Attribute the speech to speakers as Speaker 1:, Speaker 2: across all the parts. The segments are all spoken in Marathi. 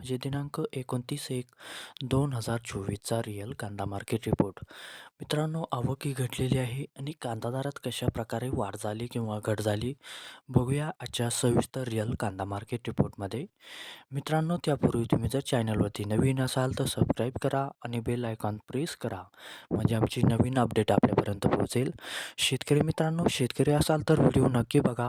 Speaker 1: म्हणजे दिनांक एकोणतीस एक दोन हजार चोवीसचा रिअल कांदा मार्केट रिपोर्ट. मित्रांनो आवक ही घटलेली आहे आणि कांदा दरात कशा प्रकारे वाढ झाली किंवा घट झाली बघूया आजच्या सविस्तर रिअल कांदा मार्केट रिपोर्टमध्ये. मित्रांनो त्यापूर्वी तुम्ही जर चॅनलवरती नवीन असाल तर सबस्क्राईब करा आणि बेल आयकॉन प्रेस करा म्हणजे आमची नवीन अपडेट आपल्यापर्यंत पोहोचेल. शेतकरी मित्रांनो शेतकरी असाल तर व्हिडिओ नक्की बघा.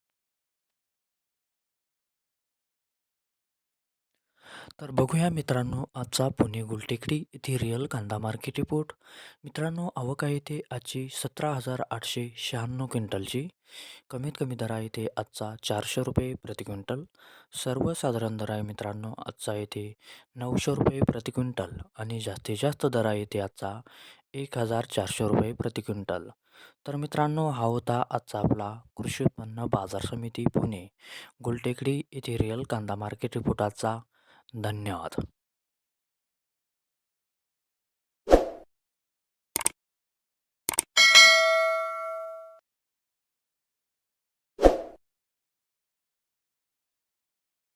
Speaker 1: तर बघूया मित्रांनो आजचा पुणे गुलटेकडी येथे रिअल कांदा मार्केट रिपोर्ट मित्रांनो आवक आहे ते आजची सतरा हजार आठशे शहाण्णव क्विंटलची. कमीत कमी दर आहे ते आजचा चारशे रुपये प्रति क्विंटल. सर्वसाधारण दर आहे मित्रांनो आजचा येथे नऊशे रुपये प्रति क्विंटल आणि जास्तीत जास्त दर आहे ते आजचा एक हजार चारशे रुपये प्रति क्विंटल. तर मित्रांनो हा होता आजचा आपला कृषी उत्पन्न बाजार समिती पुणे. गुलटेकडी येथे रिअल कांदा मार्केट रिपोर्ट आजचा धन्यवाद.